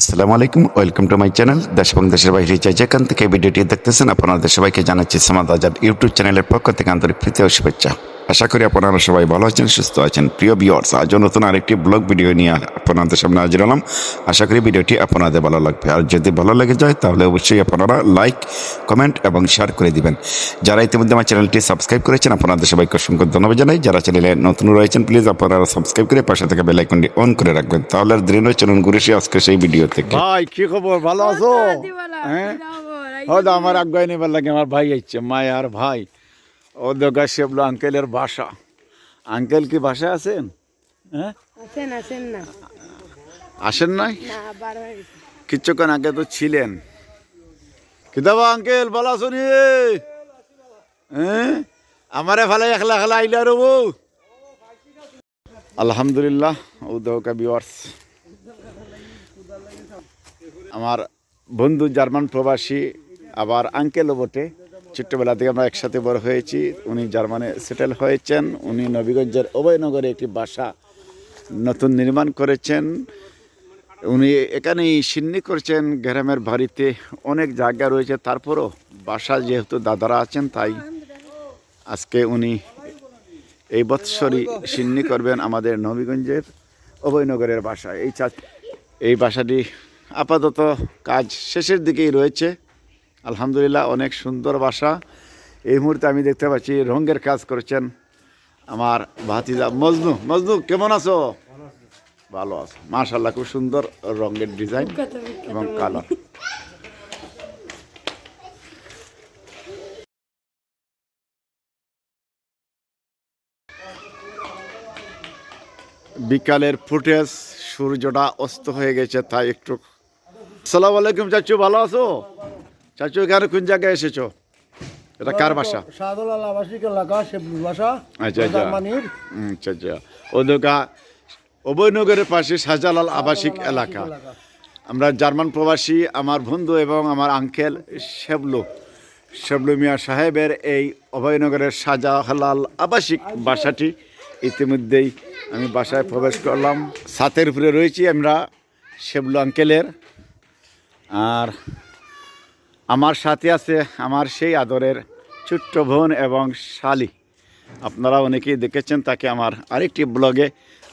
আসসালামু আলাইকুম, welcome to my channel দেশ এবং দেশের বাইরে যে যেখান থেকে ভিডিওটি দেখতেছেন আপনাদের সবাইকে জানাচ্ছি সমাজ আজাদ ইউটিউব চ্যানেলের পক্ষ থেকে আন্তরিক প্রীতি ও শুভেচ্ছা। আশা করি আপনারা সবাই ভালো আছেন সুস্থ আছেন। প্রিয় ভিউয়ার্স আজও নতুন আরেকটি ব্লগ ভিডিও নিয়ে আপনাদের সামনে হাজির হলাম। আশা করি ভিডিওটি আপনাদের ভালো লাগবে। আর যদি ভালো লেগে যায় তাহলে অবশ্যই আপনারা লাইক কমেন্ট এবং শেয়ার করে দিবেন। যারা ইতিমধ্যে আমার চ্যানেলটি সাবস্ক্রাইব করেছেন আপনাদের সবাইকে অসংখ্য ধন্যবাদ জানাই। যারা চ্যানেলে নতুন রয়েছেন প্লিজ আপনারা সাবস্ক্রাইব করে পাশে থেকে বেল আইকনটি অন করে রাখবেন। তাহলে আর দৃঢ় চলুন ঘুরে এসে আজকে সেই ভিডিও থেকে। ভাই কি খবর? ভালো আছো? হ্যাঁ হয়তো আমার আগায় নেবার লাগে আমার ভাই আইছে মায় আর ভাই। ও দেখা সেবলো আঙ্কেলের বাসা আঙ্কেল কি বাসায় আছেন? হ্যাঁ? আছেন আছেন না। আসেন নাই? কিছুক্ষণ আগে তো ছিলেন। কিতাবা আঙ্কেল ভালো আছো নি? হ্যাঁ? আমারে ভালো একলা একলা আইলা রে বউ আলহামদুলিল্লাহ উদৌকা বিওয়ার্স আমার বন্ধু জার্মান প্রবাসী আবার আঙ্কেলও বটে। ছোট্টবেলা থেকে আমরা একসাথে বড় হয়েছি। উনি জার্মানে সেটেল হয়েছেন। উনি নবীগঞ্জের অভয়নগরে একটি বাসা নতুন নির্মাণ করেছেন। উনি এখানেই সিন্নি করছেন। গ্রামের বাড়িতে অনেক জায়গা রয়েছে। তারপরও বাসা যেহেতু দাদারা আছেন, তাই আজকে উনি এই বৎসরই সিন্নি করবেন আমাদের নবীগঞ্জের অভয়নগরের বাসা। এই চা এই বাসাটি আপাতত কাজ শেষের দিকেই রয়েছে। আলহামদুলিল্লাহ অনেক সুন্দর বাসা। এই মুহূর্তে আমি দেখতে পাচ্ছি রঙের কাজ করছেন আমার ভাতিজা মজনু। মজনু কেমন আছো? ভালো আছে। মাশাল্লাহ খুব সুন্দর রঙের ডিজাইন এবং কালার। বিকালের ফুটেজ সূর্যটা অস্ত হয়ে গেছে তাই একটু সালাম আলাইকুম চাচু ভালো আছো? চাচু এখানে কোন জায়গায় এসেছ? এটা কার বাসা? শাহদুলাল আবাসিক এলাকা বাসা আচ্ছা আচ্ছা। আচ্ছা আচ্ছা। অভয়নগরের পাশে শাহজালাল আবাসিক এলাকা। আমরা জার্মান প্রবাসী আমার বন্ধু এবং আমার আঙ্কেল শেবলু। শেবলু মিয়া সাহেবের এই অভয়নগরের শাহজালাল আবাসিক বাসাটি ইতিমধ্যেই আমি বাসায় প্রবেশ করলাম। ছাতের উপরে রয়েছি আমরা শেবলু আঙ্কেলের। আর আমার সাথে আছে আমার সেই আদরের ছোট্ট বোন এবং শালি। আপনারা অনেকেই দেখেছেন তাকে আমার আরেকটি ব্লগে।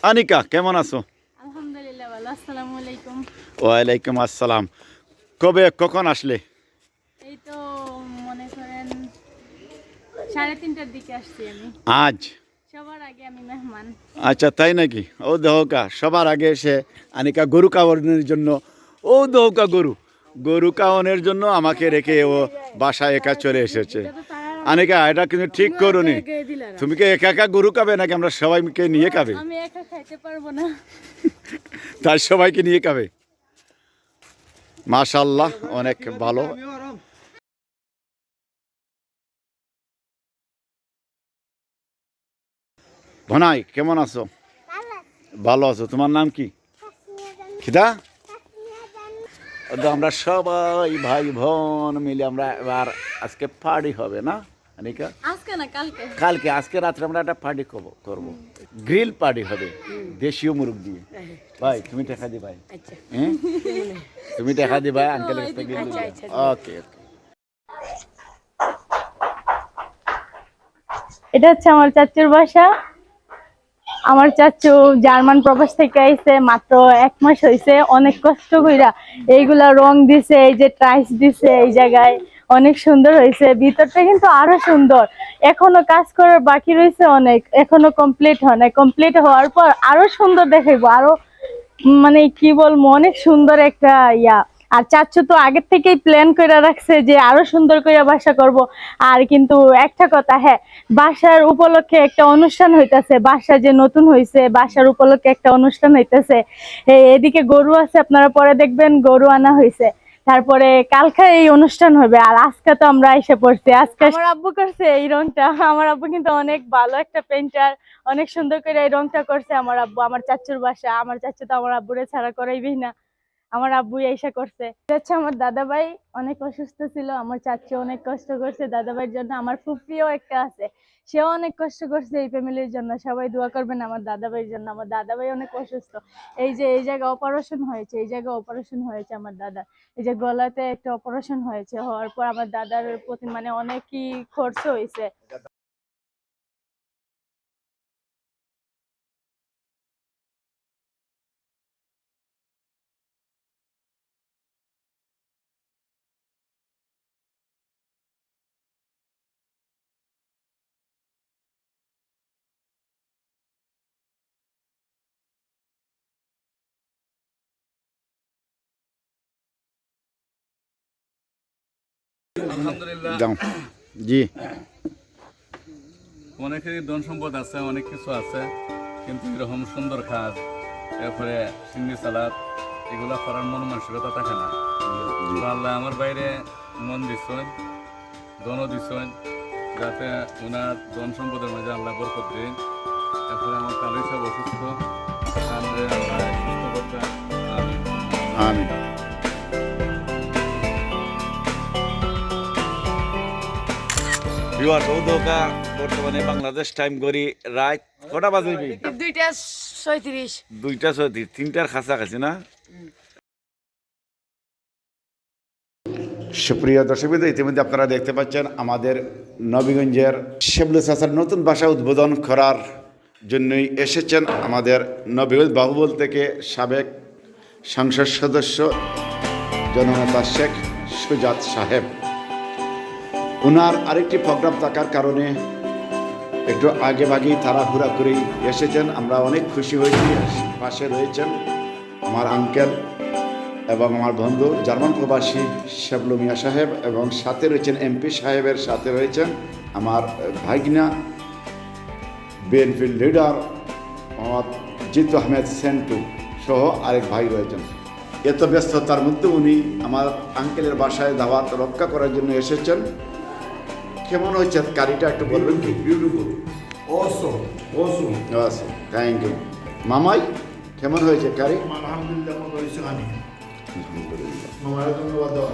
আনিকা কেমন আছো? আলহামদুলিল্লাহ ভালো আসসালামু ওয়ালাইকুম আসসালাম। কবে কখন আসলে? এই তো মনে করেন সাড়ে তিনটার দিকে আসছি আমি। আজ? সবার আগে আমি মেহমান। আচ্ছা তাই নাকি? ও দেহকা সবার আগে এসে আনিকা গরু কাওয়ানোর জন্য। ও দেহকা গরু। গরু কাওয়ানোর জন্য আমাকে রেখে ও বাসায় একা চলে এসেছে। আনিকা এটা কিন্তু ঠিক করুনি। তুমি কি একা একা গরু খাবে নাকি আমরা সবাইকে নিয়ে খাবে? আমি একা খাইতে পারব না। তাই সবাইকে নিয়ে খাবে। মাশাল্লাহ অনেক ভালো। ভনাই কেমন আছো। ভালো আছো। তোমার নাম কি? খিদা? তো আমরা সবাই ভাই বোন মিলে আমরা এবার আজকে পার্টি হবে না আনিকা? আজকে না কালকে। কালকে আজকে রাত্রে আমরা একটা পার্টি করব করব। গ্রিল পার্টি হবে দেশীয় মুরগ দিয়ে। ভাই তুমি টাকা দি ভাই আচ্ছা। হ্যাঁ? তুমি টাকা দি ভাই আঙ্কেল ওকে ওকে এটা হচ্ছে আমার চাচুর বাসা। আমার চাচু জার্মান প্রবাস থেকে আইছে, মাত্র এক মাস হয়েছে অনেক কষ্ট কইরা এইগুলা রং দিছে, এই যে টাইস দিছে এই জায়গায়, অনেক সুন্দর হয়েছে ভিতরটা কিন্তু আরও সুন্দর। এখনও কাজ করার বাকি রয়েছে অনেক, এখনও কমপ্লিট হয় না কমপ্লিট হওয়ার পর আরও সুন্দর দেখাইবো, আরও মানে কি বলব, অনেক সুন্দর একটা ইয়া। আর চাচ্ছু তো আগের থেকেই প্ল্যান করে রাখছে যে আরও সুন্দর করে বাসা করব। আর কিন্তু একটা কথা হ্যাঁ বাসার উপলক্ষে একটা অনুষ্ঠান হইতাছে, বাসা যে নতুন হয়েছে বাসার উপলক্ষে একটা অনুষ্ঠান হইতাছে। এদিকে গরু আছে, আপনারা পরে দেখবেন গরু আনা হয়েছে তারপরে কালকে এই অনুষ্ঠান হবে, আর আজকে তো আমরা এসে পড়ছি। আজকে আমার আব্বু করছে এই রংটা। আমার আব্বু কিন্তু অনেক ভালো একটা পেন্টার অনেক সুন্দর করে এই রংটা করছে আমার আব্বু। আমার চাচুর বাসা, আমার চাচু তো আমার আব্বুরে ছাড়া করাইবেই না। আমার আব্বু এসে করছে। হচ্ছে আমার দাদা ভাই অনেক অসুস্থ ছিল, আমার চাচু অনেক কষ্ট করছে দাদা ভাইয়ের জন্য আমার ফুপিও একটা আছে, সেও অনেক কষ্ট করছে এই ফ্যামিলির জন্য, সবাই দোয়া করবেন আমার দাদা ভাইয়ের জন্য, আমার দাদা ভাই অনেক অসুস্থ। এই যে, এই জায়গায় অপারেশন হয়েছে, এই জায়গায় অপারেশন হয়েছে আমার দাদা, এই যে গলাতে একটা অপারেশন হয়েছে, হওয়ার পর আমার দাদার প্রতি মানে অনেকই খরচ হয়েছে। যাও। জি। অনেকেরই ধন সম্পদ আছে অনেক কিছু আছে কিন্তু এরকম সুন্দর কাজ এরপরে সিন্নি সালাদ এগুলা করার মন মানসিকতা থাকে না। আল্লাহ আমার বাইরে মন দিচ্ছেন ধনও দিচ্ছেন যাতে ওনার ধন সম্পদের মাঝে আল্লাহ বরকত দিন। এরপরে আমার কালু সব অসুস্থ তাহলে সুস্থ করতে আমি বর্তমানে বাংলাদেশ টাইম করি রাত কটা বাজে দুইটা ছয়ত্রিশ। দুইটা ছয়ত্রিশ তিনটার কাছাকাছি না? সুপ্রিয় দর্শকবিদ ইতিমধ্যে আপনারা দেখতে পাচ্ছেন আমাদের নবীগঞ্জের শেবলু চাষার নতুন বাসা উদ্বোধন করার জন্যই এসেছেন আমাদের নবীগঞ্জ বাহুবল থেকে সাবেক সংসদ সদস্য জননেতা শেখ সুজাত সাহেব। ওনার আরেকটি প্রোগ্রাম থাকার কারণে একটু আগে ভাগেই তাড়াহুড়া করেই এসেছেন। আমরা অনেক খুশি হয়েছি পাশে রয়েছেন আমার আঙ্কেল এবং আমার বন্ধু, জার্মান প্রবাসী শেবলু মিয়া সাহেব এবং সাথে রয়েছেন এমপি সাহেবের সাথে রয়েছেন আমার ভাগিনা বিএনপি লিডার মোহাম্মদ জিতু আহমেদ সেন্টু সহ আরেক ভাই রয়েছেন। এত ব্যস্ততার মধ্যে উনি আমার আঙ্কেলের বাসায় দাওয়াত রক্ষা করার জন্য এসেছেন। কেমন হয়েছে? কারিটা একটু বলবেন কি? Beautiful Assam Assam thank you মামাই কেমন হয়েছে কারি আলহামদুলিল্লাহ মতো হয়েছে আমি মামার ধন্যবাদ দেওয়া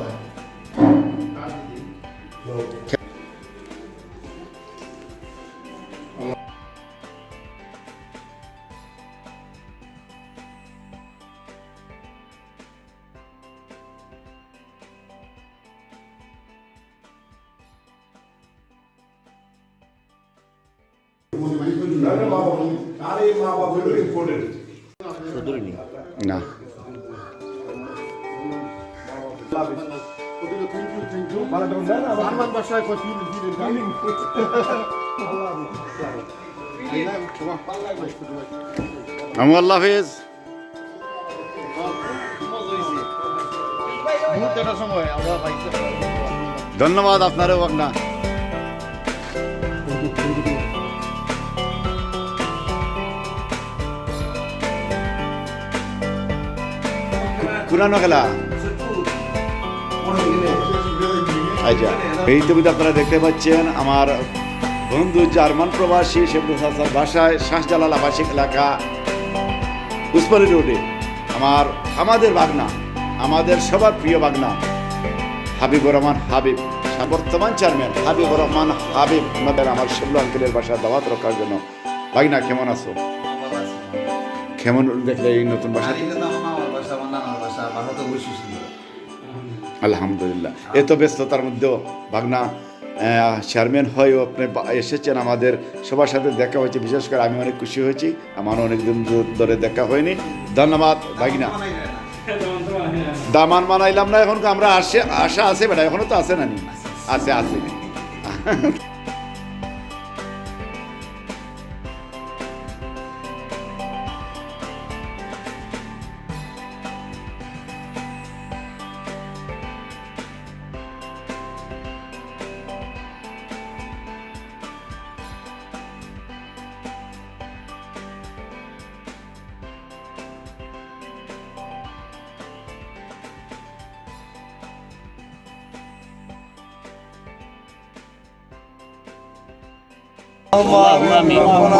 পাইছি ধন্যবাদ আপনারও আপনার পুরানো খেলা। আচ্ছা এই ছবিতে আপনারা দেখতে পাচ্ছেন আমার বন্ধু জার্মান প্রবাসী হাসান বাসায় শাহজালাল আবাসিক এলাকা উসমানী রোডে। আমার আমাদের বাগনা আমাদের সবার প্রিয় বাগনা। হাবিবুর রহমান হাবিব বর্তমান চেয়ারম্যান হাবিবুর রহমান হাবিব আমাদের আমার শিবলু আঙ্কেলের বাসা দাওয়াত রক্ষার জন্য। বাগনা কেমন আছো? কেমন দেখলে এই নতুন বাসা? আলহামদুলিল্লাহ। এত ব্যস্ততার মধ্যেও ভাগনা চেয়ারম্যান হয়েও আপনি এসেছেন আমাদের সবার সাথে দেখা হয়েছে। বিশেষ করে আমি অনেক খুশি হয়েছি। আমার অনেক দিন ধ- ধরে দেখা হয়নি। ধন্যবাদ, ভাগিনা। দামান মানাইলাম না এখন, আমরা আসে, আশা আছে বেটা, এখনও তো আছে না নি? আছে। منكم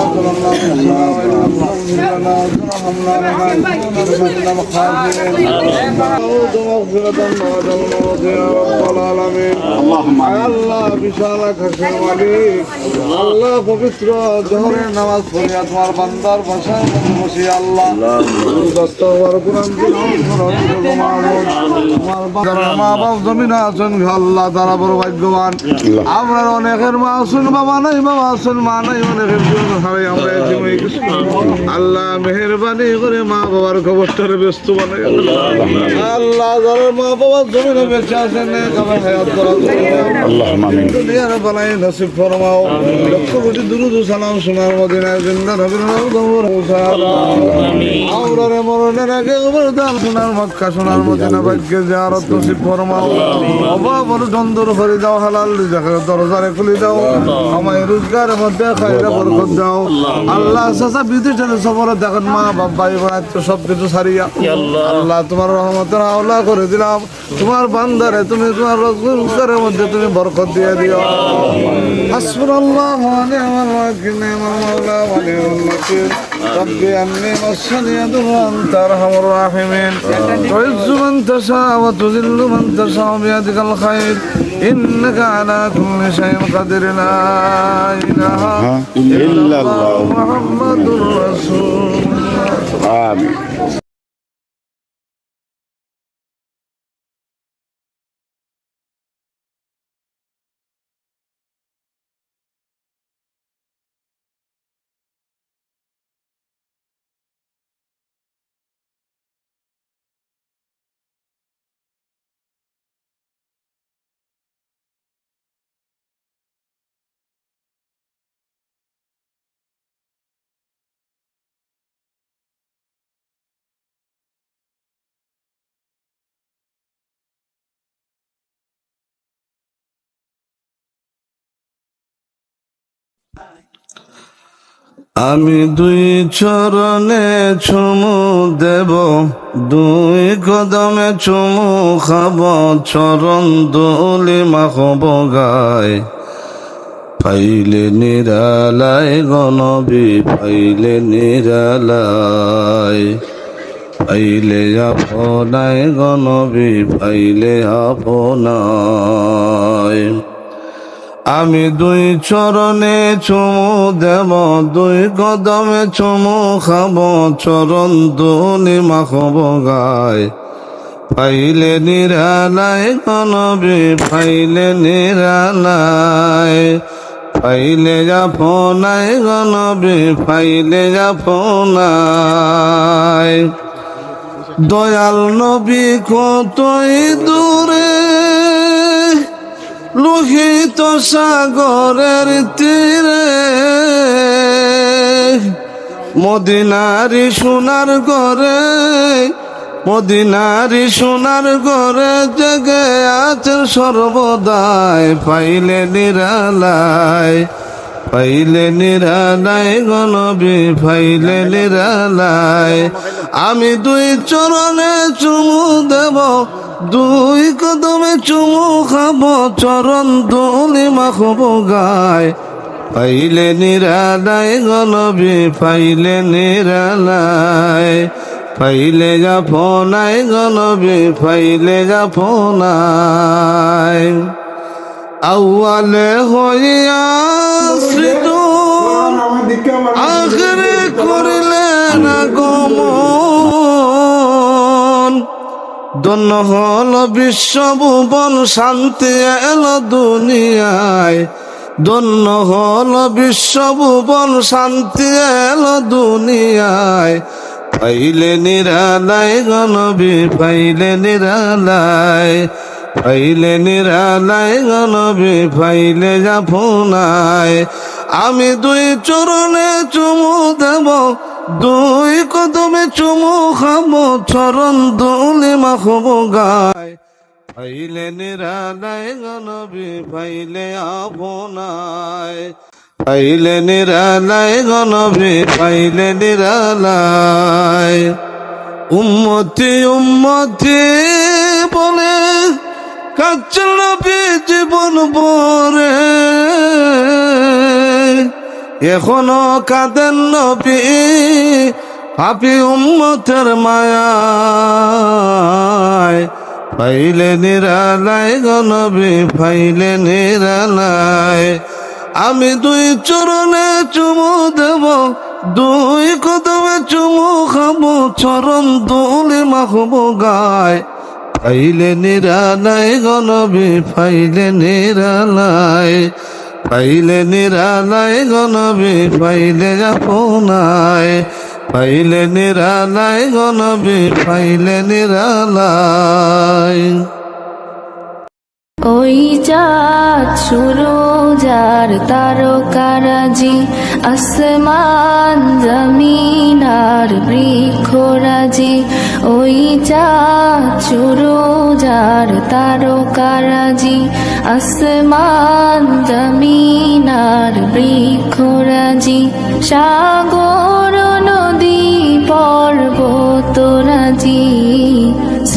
لنا وارحمنا ونكون من الخاسرين نعوذ مغفرة بعد الموت يا رب العالمين اللهم আল্লাহ বিশাল আকাশের মালিক আল্লাহ পবিত্র জহরের নামাজ পড়িয়া তোমার বান্দার ভাষার মধ্যে বসি আল্লাহ দস্ত হওয়ার কোরআন তোমার বান্দার মা বাপ জমিন আছেন আল্লাহ তারা বড় ভাগ্যবান আমরা অনেকের মা আছেন বাবা নাই বাবা আছেন মা নাই অনেকের জীবন হারাই আমরা এই জীবনে কিছু আল্লাহ মেহরবানি করে মা বাবার খবরটারে ব্যস্ত বানাই আল্লাহ। যারা মা বাবার জমিনে বেঁচে আছেন কারণ হায়াত করা আল্লাহ আমিন। দুনিয়ার বানাই নসিব ফরমাও। লক্ষ কোটি দুরুদ সালাম সোনার মদিনায় জিন্দা নবীর নাম দমর আওরারে মরণের আগে অবদান সোনার মক্কা সোনার মদিনা ভাগ্যে জিয়ারত নসিব ফরমাও। অভাব দ্বন্দ্ব করে দাও হালাল রিজাকের দরজারে খুলে দাও। আমায় রোজগারের মধ্যে খাইরা বরকত দাও। আল্লাহ বিদেশের সফরে দেখেন মা বাপ ভাই বোন সব কিছু সারিয়া আল্লাহ তোমার রহমতের আওলা করে দিলাম। তোমার বান্দারে তুমি তোমার রোজগারের মধ্যে তুমি বরকত দিয়ে দিও। নি'মাল ওয়াকিল নি'মাল মাওলা ওয়া رب أمي مسني أدغان ترحم الراحمين تعز من تشاء وتذل من تشاء بيدك الخير إنك على كل شيء قدر لا إله إلا الله محمد رسول الله آمين আমি দুই চরণে চুমু দেব, দুই কদমে চুমু খাব, চরণ দোলি মাখব গায়। পাইলে নিরালায় গণবি পাইলে নিরালায়। পাইলে আপনায় গণবি পাইলে আপনায়। আমি দুই চরণে চুমু দেব, দুই কদমে চুমু খাব, চরণ দুলি মাখব গায়। পাইলে নিরালায় কনবি পাইলে নিরালায়। পাইলে যাপনায় গনবি পাইলে যাপনায় দয়াল নবী কতই দূরে লোহিত সাগরের তীরে মদিনারি সোনার ঘরে মদিনারি সোনার ঘরে জেগে আছেন সর্বদায় পাইলে নিরালায়। পাইলে নিরালায় গণবি পাইলে নিরালায়। আমি দুই চরণে চুমু দেব, দুই কদমে চুমু খাব, চরণ দোলি মাখব গায়। পাইলে নিরালায় গণবি পাইলে নিরালায়। পাইলে যা ফোনায় গণবি ফাইলে যা ফোনায় আউয়ালে হইয়া শ্রীদুর আখরে করিলেন গমন। দন্য হল বিশ্বভুবন শান্তি এল দুনিয়ায়। দন্য হল বিশ্বভুবন শান্তি এলো দুনিয়ায়। পাইলে নিরালায় গণবি, পাইলে নিরালায়। পাইলে নিরালায় গণবি পাইলে জাফুনায় আমি দুই চরণে চুমু দেব, দুই কদমে চুমু খাব, চরণ দুলি মাখব গায়। পাইলে নিরালায় গণবি পাইলে আপনায় পাইলে নিরালায় গণবি পাইলে নিরালায়। উম্মতি উম্মতি বলে কাচলবি জীবন পরে এখনও কাঁদেন নবী পাপি উম্মতের মায়ায়। পাইলে নিরালায় গনবী পাইলে নিরালায়। আমি দুই চরণে চুমু দেব, দুই কদমে চুমু খাব, চরণ দুলি মাখবো গায়। পাইলে নিরালায়, গনবী পাইলে নিরালায়। পাইলে নিরালায়, গনবী পাইলে আপনায়। পাইলে নিরালায়, গনবী পাইলে নিরালায়। ওই চাঁদ সুরোজার তারকারাজি, আসমান জমিন আর বৃক্ষরাজি। ওই চাঁদ সুরোজার তারকারাজি, আসমান জমিন আর বৃক্ষরাজি। সাগর, নদী পর্বতরাজি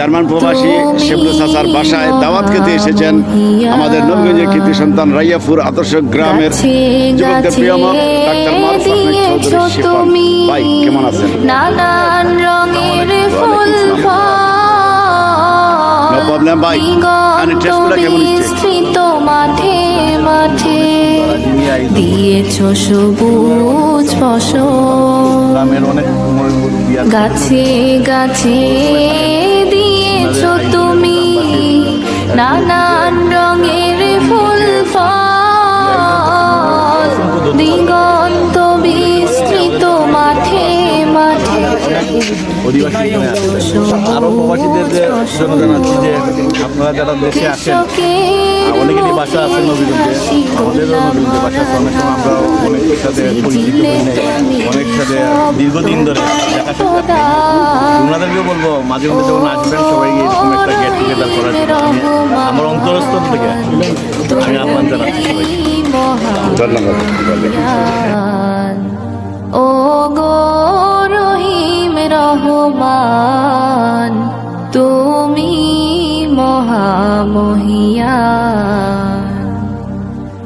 জার্মান প্রবাসী শিবলু চাচার বাসায় দাওয়াত খেতে এসেছেন আমাদের নবীগঞ্জের কৃতি সন্তান রাইয়াফুর আদর্শ গ্রামের যুবকদের প্রিয় মা ডাক্তার মারুফ চৌধুরী শিপন ভাই কেমন আছেন? নানান রঙের ফুল No problem, ভাই। আনি টেস্টগুলো কেমন হচ্ছে? মাঠে মাঠে দিয়েছ সবুজ ফসল। গাছে গাছে নানান রঙের ফুল ফল দিগন্ত বিস্তৃত মাঠে মাঠে। আরও প্রবাসীদের যে জন্য জানাচ্ছি যে আপনারা যারা দেশে আসেন অনেকেরই বাসা আছে নবীগঞ্জে। আমাদেরও নবীগঞ্জে বাসা আছে। অনেক সময় আমরা অনেকের সাথে পরিচিত হই নাই। অনেক সাথে দীর্ঘদিন ধরে দেখা সাক্ষাৎ। ওনাদেরকেও বলব মাঝে মধ্যে যখন আসবেন সবাই এরকম একটা গেট টুগেদার করার জন্য। আমার অন্তরস্থল থেকে আমি আহ্বান জানাচ্ছি ধন্যবাদ। ও গো রহিম রহমান। মহামহিয়ান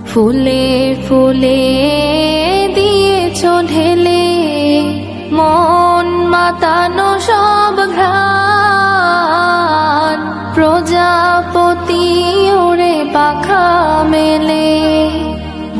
ফুলে ফুলে দিয়েছ ঢেলে মন মাতানো সব ঘ্রাণ। প্রজাপতি ওরে পাখা মেলে।